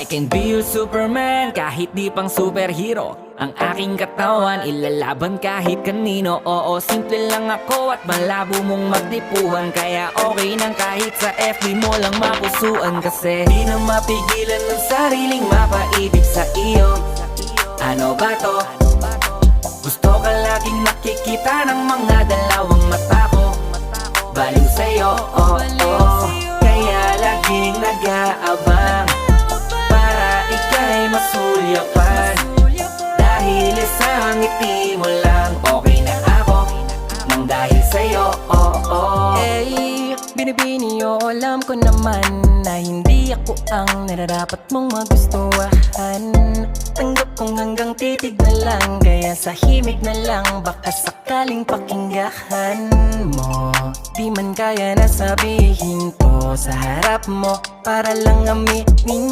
I can be your Superman kahit di pang superhero. Ang aking katawan ilalaban kahit kanino. Oo, simple lang ako at malabo mong magdipuhan Kaya okay nang kahit sa FB mo lang mapusuan. Kasi di na mapigilan ng sariling mapaibig sa iyo. Ano ba to? Gusto ka laging nakikita ng mga dalawang mata ko. Baliw sa'yo, oh, oh ngiti mo lang Okay na ako. Nang dahil sa'yo, oh, oh Eh, binibini o alam ko naman Na hindi ako ang nararapat mong magustuhan. Tanggap kong hanggang titig na lang Kaya sa himig na lang Baka sakaling pakinggahan mo. Di man kaya na sabihin ko sa harap mo Para lang aminin